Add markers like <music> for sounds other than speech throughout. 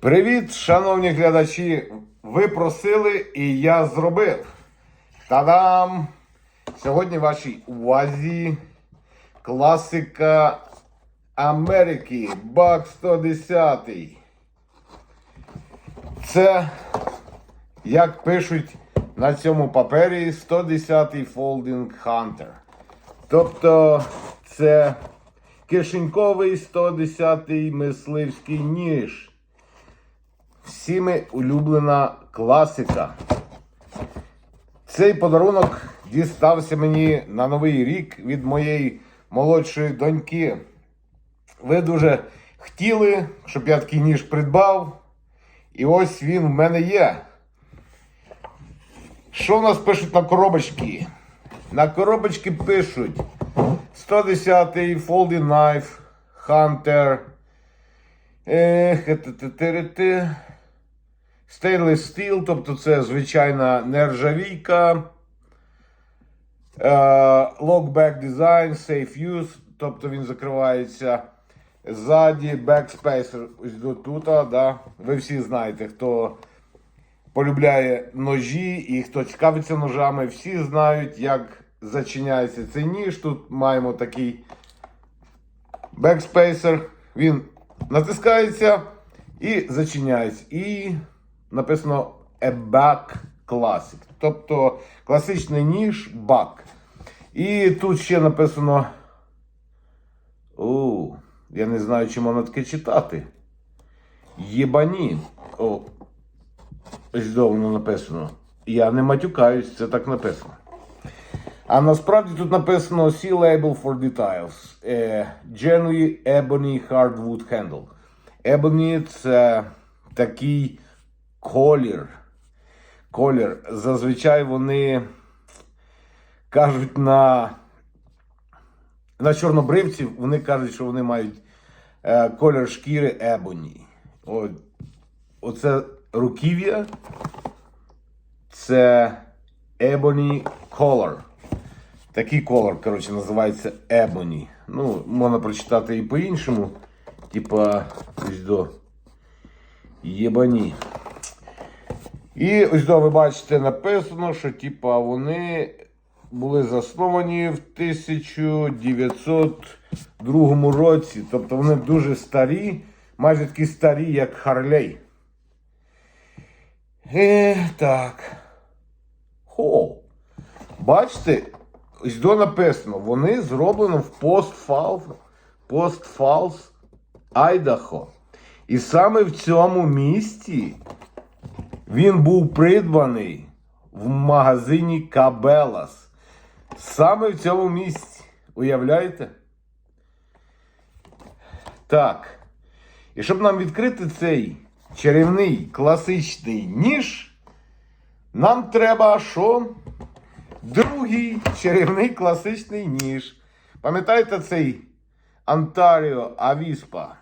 Привіт, шановні глядачі! Ви просили і я зробив. Та-дам! Сьогодні вашій увазі класика Америки Бак 110. Це, як пишуть на цьому папері, 110-й Folding Hunter. Тобто це кишеньковий 110-й мисливський ніж. Всіми улюблена класика. Цей подарунок дістався мені на новий рік від моєї молодшої доньки. Ви дуже хотіли, щоб я такий ніж придбав. І ось він в мене є. Що в нас пишуть на коробочці? На коробочці пишуть 110-й Folding Knife Hunter. Ех, те-те-те-те. Stainless Steel, тобто це звичайна нержавійка. Е, Lockback Design, Safe Use, тобто він закривається ззаді, Backspacer ось до тут. Да. Ви всі знаєте, хто полюбляє ножі і хто цікавиться ножами, всі знають, як зачиняється цей ніж. Тут маємо такий бекспейсер. Він натискається і зачиняється. І написано a back classic. Тобто класичний ніж бак. І тут ще написано. О, я не знаю, чи можна таке читати. Єбані. О, ось написано. Я не матюкаюсь, це так написано. А насправді тут написано See label for details. Е, Genuine Ebony Hardwood Handle. Ebony це такий колір. Колір. Зазвичай вони кажуть на, на чорнобривців, вони кажуть, що вони мають е, колір шкіри Ebony. От, оце руків'я. Це Ebony Color. Такий колор, коротше, називається Ebony. Ну, можна прочитати і по-іншому. Типа, ось до Єбані. І ось до ви бачите, написано, що типа вони були засновані в 1902 році. Тобто вони дуже старі, майже такі старі, як Харлей. Е, так. Хо. Бачите, ось до написано, вони зроблено в постфалс Айдахо. І саме в цьому місті він був придбаний в магазині Кабелас. Саме в цьому місці. Уявляєте? Так. І щоб нам відкрити цей чарівний класичний ніж, нам треба що? Другий чарівний класичний ніж. Пам'ятаєте цей Антаріо Авіспа?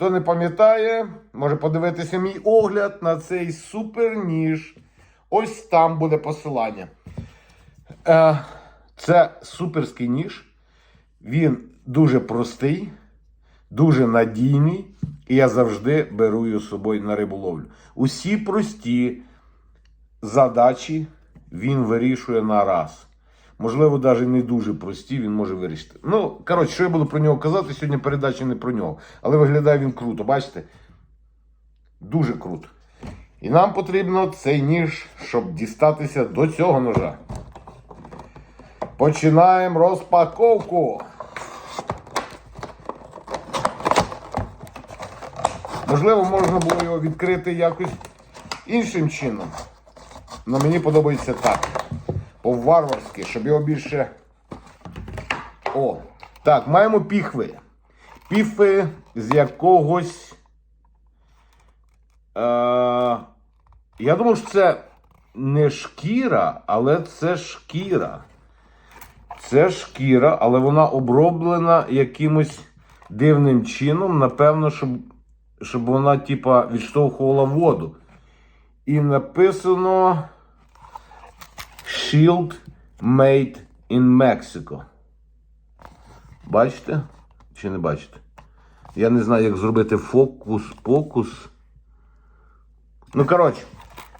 Хто не пам'ятає, може подивитися мій огляд на цей супер ніж. Ось там буде посилання. Е, це суперський ніж. Він дуже простий, дуже надійний. І я завжди беру його з собою на риболовлю. Усі прості задачі він вирішує на раз. Можливо, навіть не дуже прості, він може вирішити. Ну, коротше, що я буду про нього казати, сьогодні передача не про нього. Але виглядає він круто, бачите? Дуже круто. І нам потрібно цей ніж, щоб дістатися до цього ножа. Починаємо розпаковку. Можливо, можна було його відкрити якось іншим чином. Але мені подобається так. По-варварськи, щоб його більше. О! Так, маємо піхви. Піхви з якогось. Е... Я думаю, що це не шкіра, але це шкіра. Це шкіра, але вона оброблена якимось дивним чином. Напевно, щоб, щоб вона, типа, відштовхувала воду. І написано Shield Made in Mexico. Бачите? Чи не бачите? Я не знаю, як зробити фокус-покус Ну, коротше,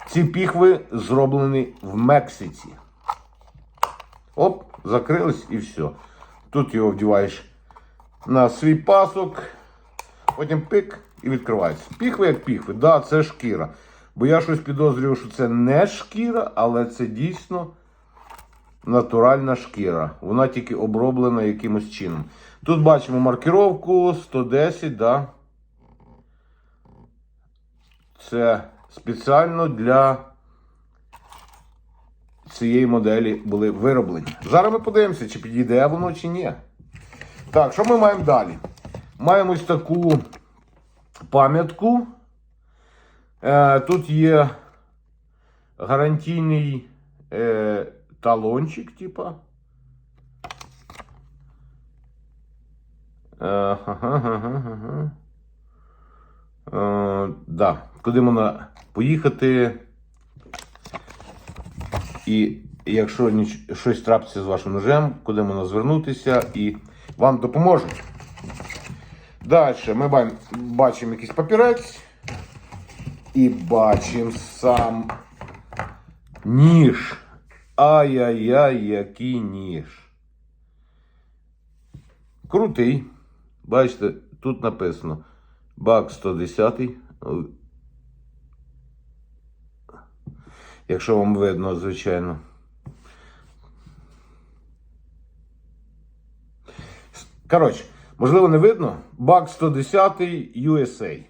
ці піхви зроблені в Мексиці. Оп, закрились і все. Тут його вдіваєш на свій пасок, потім пик і відкривається. Піхви як піхви, да, це шкіра. Бо я щось підозрюю, що це не шкіра, але це дійсно натуральна шкіра. Вона тільки оброблена якимось чином. Тут бачимо маркировку 110, да. Це спеціально для цієї моделі були вироблені. Зараз ми подивимося, чи підійде воно, чи ні. Так, що ми маємо далі? Маємо ось таку пам'ятку. Е, тут є гарантійний е, талончик, типа. Е, ага-га-га-га. Е, да. Куди можна поїхати. І якщо ніч... щось трапиться з вашим ножем, куди можна звернутися і вам допоможуть. Далі ми бачимо якийсь папірець і бачимо сам ніж. Ай-яй-яй, який ніж. Крутий. Бачите, тут написано Бак 110. Якщо вам видно, звичайно. Коротше, можливо, не видно. Бак 110 USA.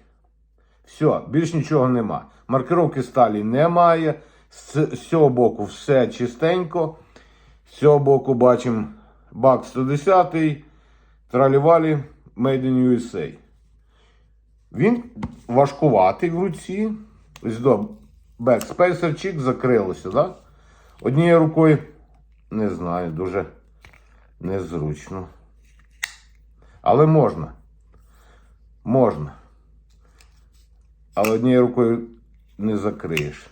Все, більш нічого нема. Маркировки сталі немає. З, цього боку все чистенько. З цього боку бачимо бак 110 тралівалі Made in USA. Він важкуватий в руці. Ось до бекспейсер чик закрилося, да? Однією рукою, не знаю, дуже незручно. Але можна. Можна. Але однією рукою не закриєш.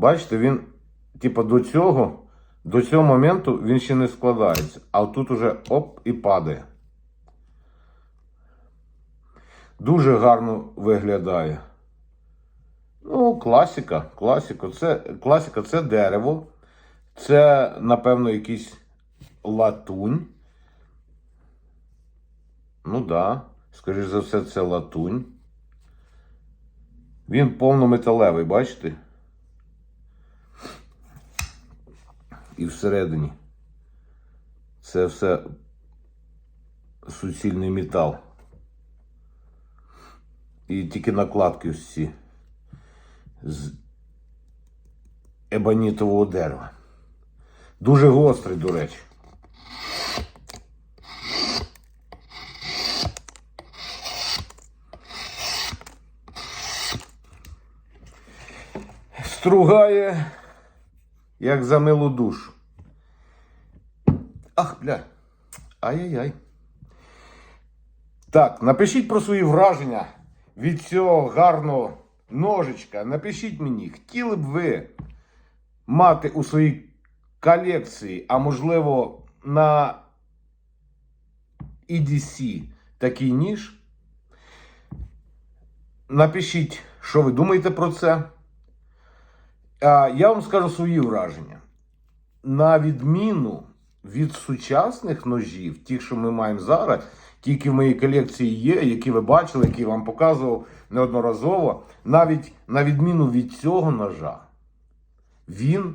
Бачите, він, типа, до цього, до цього моменту він ще не складається. А тут уже оп і падає. Дуже гарно виглядає. Ну, класика, класика. Це, класика це дерево. Це, напевно, якийсь латунь. Ну да, скоріш за все, це латунь. Він повнометалевий, бачите? І всередині. Це все суцільний метал. І тільки накладки ці з ебанітового дерева. Дуже гострий, до речі. Стругає, як за милу душу. Ах, бля. Ай-яй-яй. Так, напишіть про свої враження від цього гарного ножичка. Напишіть мені, хотіли б ви мати у своїй колекції, а можливо на EDC такий ніж. Напишіть, що ви думаєте про це. Я вам скажу свої враження. На відміну від сучасних ножів, тих, що ми маємо зараз, тільки в моїй колекції є, які ви бачили, які я вам показував неодноразово, навіть на відміну від цього ножа, він,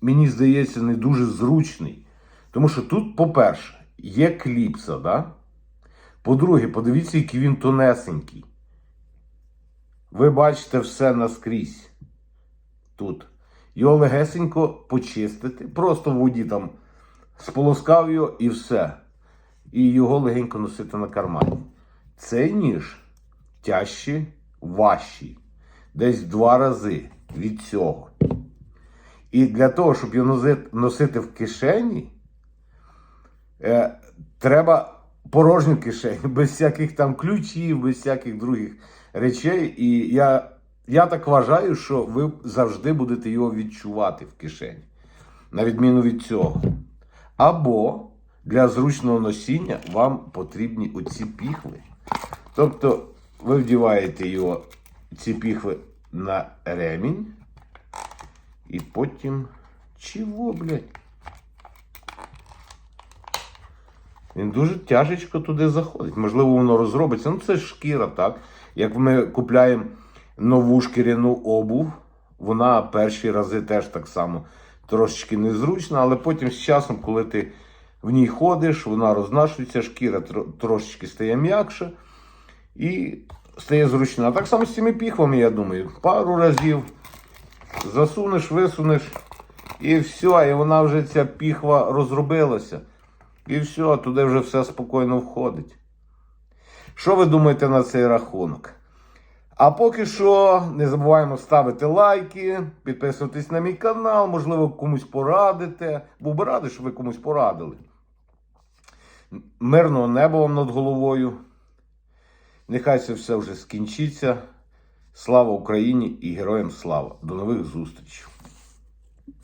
мені здається, не дуже зручний. Тому що тут, по-перше, є кліпса, да? По-друге, подивіться, який він тонесенький. Ви бачите все наскрізь тут. Його легесенько почистити, просто в воді там сполоскав його і все. І його легенько носити на кармані. Цей ніж тяжчий, важчий. Десь два рази від цього. І для того, щоб його носити в кишені, е, треба порожню кишеню, <laughs> без всяких там ключів, без всяких других речей. І я, я так вважаю, що ви завжди будете його відчувати в кишені, на відміну від цього. Або для зручного носіння вам потрібні оці піхви. Тобто ви вдіваєте його, ці піхви на ремінь. І потім. Чого, блядь? Він дуже тяжечко туди заходить. Можливо, воно розробиться. Ну, це ж шкіра, так. Як ми купляємо нову шкіряну обув, вона перші рази теж так само трошечки незручна, але потім з часом, коли ти в ній ходиш, вона рознашується, шкіра трошечки стає м'якша і стає зручна. Так само з цими піхвами, я думаю, пару разів засунеш, висунеш, і все, і вона вже ця піхва розробилася. І все, туди вже все спокійно входить. Що ви думаєте на цей рахунок? А поки що не забуваємо ставити лайки, підписуватись на мій канал, можливо, комусь порадите. Був би радий, щоб ви комусь порадили. Мирного неба вам над головою. Нехай це все вже скінчиться. Слава Україні і героям слава. До нових зустрічей!